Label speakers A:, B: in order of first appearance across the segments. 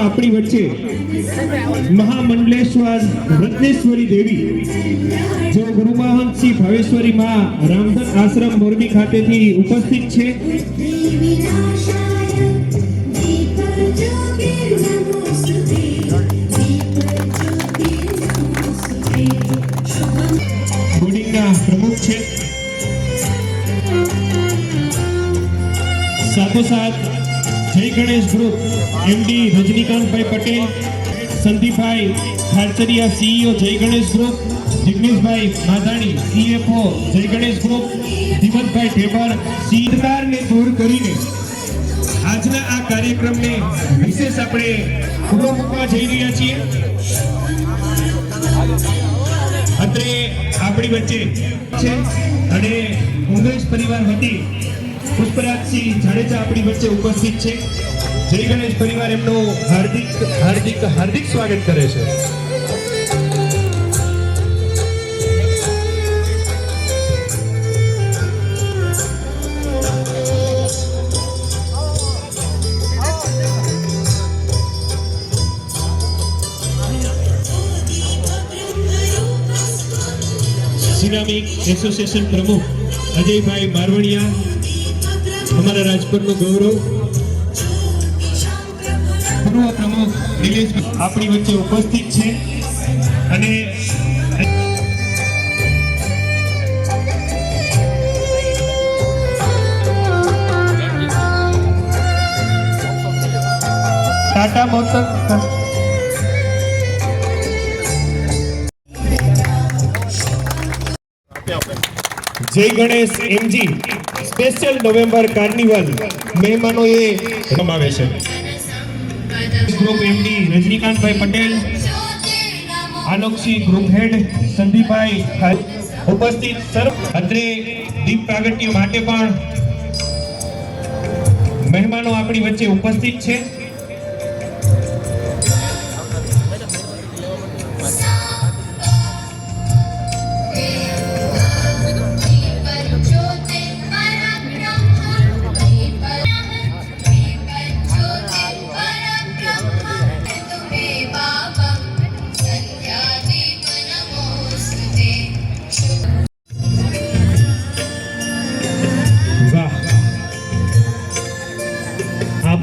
A: આપણી વચ્ચે મહામંડલેશ્વર રત્નેશ્વરી દેવી, જેઓ ગુરુ મહંત શ્રી ભાવેશ્વરી માં રામધન આશ્રમ મોરબી ખાતેથી ઉપસ્થિત છે. પ્રમુખ છે સાથોસાથ જય ગણેશ ગ્રુપ એમડી રજનીકાંતભાઈ પટેલ, સંદીપભાઈ ખારચરિયા સીઈઓ જય ગણેશ ગ્રુપ, જિગ્નેશભાઈ માધાણી સીએફઓ જય ગણેશ ગ્રુપ, ધીમતભાઈ ઠેબર સીધકારને દૂર કરીને આજના આ કાર્યક્રમને વિશેષ આપણે ખુલ્લો મૂકવા જઈ રહ્યા છીએ. અત્રે આપણી વચ્ચે છે. અને કોંગ્રેસ પરિવાર વતી પુષ્પરાજસિંહ જાડેજા આપણી વચ્ચે ઉપસ્થિત છે. જય ગણેશ પરિવાર એમનું હાર્દિક હાર્દિક હાર્દિક સ્વાગત કરે છે. સિરામિક એસોસિએશન પ્રમુખ અજયભાઈ મારવણિયા અમારા રાજકોટનું ગૌરવ. પૂર્વ પ્રમુખ નિલેશ આપણી વચ્ચે ઉપસ્થિત છે. અને Tata motor Jay Ganesh MG special November carnival મહેમાનોએ રમાવે છે ગ્રુપ એમડી રજનીકાંતભાઈ પટેલ આલોકસી ગ્રુપ હેડ સંદીપભાઈ ઉપસ્થિત સર્વ અત્રે દીપ પ્રાગટ્ય માટે પણ મહેમાનો આપણી વચ્ચે ઉપસ્થિત છે.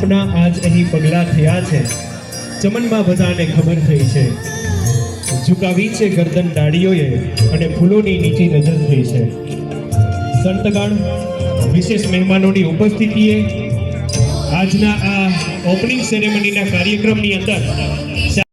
A: આપના આજ અહીં પગલા થયા છે. ચમનમાં બધાને ખબર થઈ છે. ઝુકાવી છે ગરદન ડાળીઓએ અને ફૂલોની નીચી નજર થઈ છે. સંતગણ, વિશેષ મહેમાનોની ઉપસ્થિતિએ આજના આ ઓપનિંગ સેરેમનીના કાર્યક્રમની અંદર